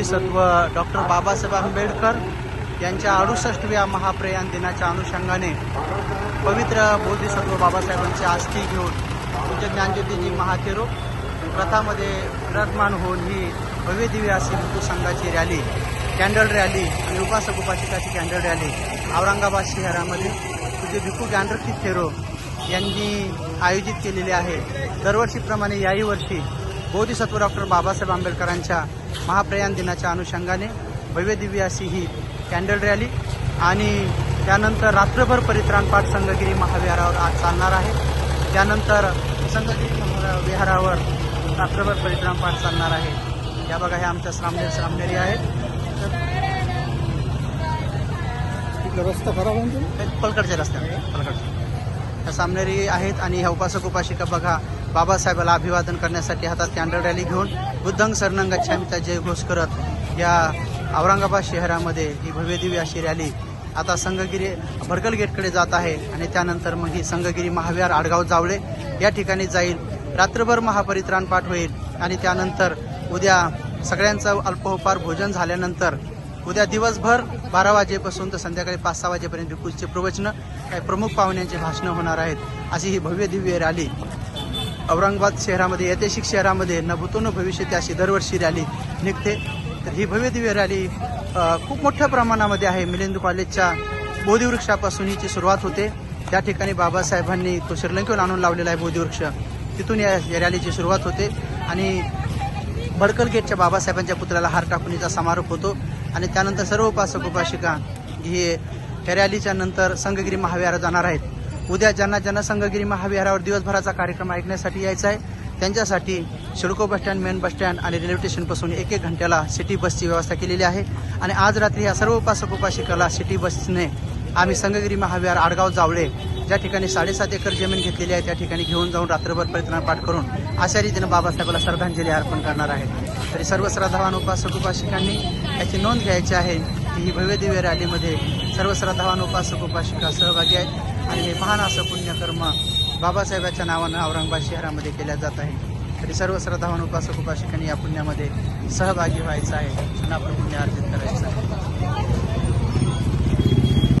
Bodhisattva doctor Babasaheb Ambedkar यांच्या अडुसष्टव्या महाप्रयाण दिनाच्या अनुषंगाने पवित्र बोधिसत्व बाबासाहेबांची आस्थी घेऊन पूज्य ज्ञानज्योतीजी महातेरो रथामध्ये विराजमान होऊन ही भव्य दिव्य अशी हिंदू संघाची रॅली कॅन्डल रॅली आणि उपासक उपासिकाची कॅन्डल रॅली औरंगाबाद शहरामध्ये पूज्य भिकू ज्ञानरथी थेरो यांनी आयोजित केलेली आहे. दरवर्षीप्रमाणे याही वर्षी बोधिसत्व डॉक्टर बाबासाहेब आंबेडकरांच्या महाप्रयाण दिनाच्या अनुषंगाने भव्य दिव्य अशी ही कॅन्डल रॅली आणि त्यानंतर रात्रभर परित्राण पाठ संघगिरी महाविहारावर आज चालणार आहे. त्यानंतर संघगिरी महाविहारावर रात्रभर परित्राण पाठ चालणार आहे. या बघा हे आमच्या श्रामनेर श्रामनेरी आहेत. तिथला रस्ता खराब आहे ना तो? पलकडच्या रस्त्याने पलकडच्या. सामनेरी आहेत आणि ह्या उपासक उपासिका बघा. बाबासाहेबाला अभिवादन करण्यासाठी हातात कॅन्डल रॅली घेऊन बुद्धंग सरनंग जय घोष करत या औरंगाबाद शहरामध्ये ही भव्यदिव्य अशी रॅली आता संघगिरी भडकल गेटकडे जात आहे आणि त्यानंतर मग ही संघगिरी महाविहार आडगाव जावळे या ठिकाणी जाईल. रात्रभर महापरित्राण पाठ होईल आणि त्यानंतर उद्या सगळ्यांचं अल्पोपहार भोजन झाल्यानंतर उद्या दिवसभर बारा वाजेपासून तर संध्याकाळी पाच सहा वाजेपर्यंत भिक्खूचे प्रवचनं काही प्रमुख पाहुण्यांचे भाषणं होणार आहेत. अशी ही भव्य दिव्य रॅली औरंगाबाद शहरामध्ये ऐतिहासिक शहरामध्ये न भविष्य अशी दरवर्षी रॅली निघते. तर ही भव्य दिव्य रॅली खूप मोठ्या प्रमाणामध्ये आहे. मिलिंद कॉलेजच्या बोधिवृक्षापासून हिची सुरुवात होते. त्या ठिकाणी बाबासाहेबांनी तो श्रीलंकेवर आणून लावलेला आहे बोधिवृक्ष. तिथून या रॅलीची सुरुवात होते आणि भडकल गेटच्या बाबासाहेबांच्या पुतळ्याला हार टाकणीचा समारोप होतो. आणि त्यानंतर सर्व उपासक उपासिका हे रॅलीच्या नंतर संघगिरी महाविहारात जाणार आहेत. उद्या ज्यांना ज्यांना संघगिरी महाविहारावर दिवसभराचा कार्यक्रम ऐकण्यासाठी यायचा आहे त्यांच्यासाठी CIDCO bus stand main bus stand आणि रेल्वे स्टेशनपासून एक एक घंट्याला सिटी बसची व्यवस्था केलेली आहे. आणि आज रात्री या सर्व उपासक उपासिकाला सिटी बसने आम्ही संघगिरी महाविहार आडगाव जावळे ज्या ठिकाणी साडेसात एकर जमीन घेतलेली आहे त्या ठिकाणी घेऊन जाऊन रात्रभर परित्राण पाठ करून अशा रीतीनं बाबासाहेबाला श्रद्धांजली अर्पण करणार आहे. तरी सर्व श्रद्धावान उपासक उपासिकांनी याची नोंद घ्यायची आहे की ही भव्य दिव्य रॅलीमध्ये सर्व श्रद्धावान उपासक उपासिका सहभागी आहेत आणि हे महान असं पुण्यकर्म बाबासाहेबाच्या नावानं औरंगाबाद शहरामध्ये केल्या जात आहे. तरी सर्व श्रद्धावान उपासक उपासिकांनी या पुण्यामध्ये सहभागी व्हायचं आहे. आणि आपलं पुण्य अर्जित करायचं आहे.